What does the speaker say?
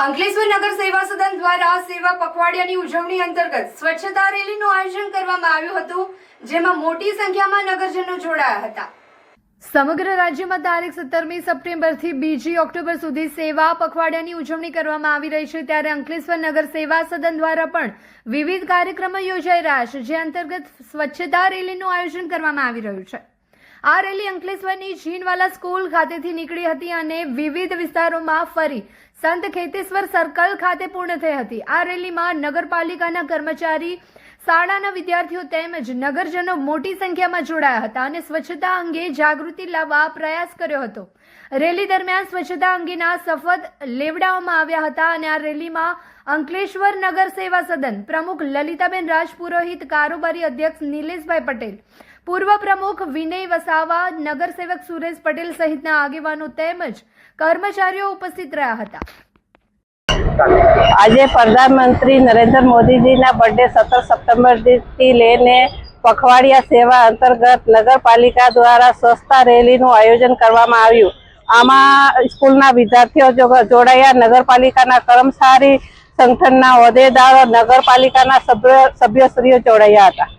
અંકલેશ્વર નગર સેવા સદન દ્વારા સેવા પખવાડિયાની ઉજવણી અંતર્ગત સ્વચ્છતા રેલીનું આયોજન કરવામાં આવ્યું હતું, જેમાં મોટી સંખ્યામાં નગરજનો જોડાયા હતા. સમગ્ર રાજ્યમાં તારીખ સત્તરમી સપ્ટેમ્બરથી બીજી ઓક્ટોબર સુધી સેવા પખવાડિયાની ઉજવણી કરવામાં આવી રહી છે, ત્યારે અંકલેશ્વર નગર સેવા સદન દ્વારા પણ વિવિધ કાર્યક્રમો યોજાઈ રહ્યા છે, જે અંતર્ગત સ્વચ્છતા રેલીનું આયોજન કરવામાં આવી રહ્યું છે. આ રેલી અંકલેશ્વરની જીનવાલા સ્કૂલ ખાતેથી નીકળી હતી અને વિવિધ વિસ્તારોમાં ફરી સંત ખેતેશ્વર સર્કલ ખાતે પૂર્ણ થઈ હતી. આ રેલીમાં નગરપાલિકાના કર્મચારી, શાળાના વિદ્યાર્થીઓ તેમજ નગરજનો મોટી સંખ્યામાં જોડાયા હતા અને સ્વચ્છતા અંગે જાગૃતિ લાવવા પ્રયાસ કર્યો હતો. રેલી દરમિયાન સ્વચ્છતા અંગેના શપથ લેવડાવવામાં આવ્યા હતા અને આ રેલીમાં અંકલેશ્વર નગર સેવા સદન પ્રમુખ લલિતાબેન રાજપુરોહિત, કારોબારી અધ્યક્ષ નિલેશભાઈ પટેલ પૂર્વ પ્રમુખ વિનય વસાવા, નગરસેવક સુરેશ પટેલ સહિતના આગેવાનો તેમજ કર્મચારીઓ ઉપસ્થિત રહ્યા હતા. આજે પ્રધાનમંત્રી નરેન્દ્ર મોદીજીના બર્થડે સત્તર સપ્ટેમ્બરથી લઈને પખવાડિયા સેવા અંતર્ગત નગરપાલિકા દ્વારા સ્વચ્છતા રેલીનું આયોજન કરવામાં આવ્યું. આમાં સ્કૂલના વિદ્યાર્થીઓ જોડાયા, નગરપાલિકાના કર્મચારી સંગઠનના હોદ્દેદારો, નગરપાલિકાના સભ્ય, સભ્યશ્રીઓ જોડાયા હતા.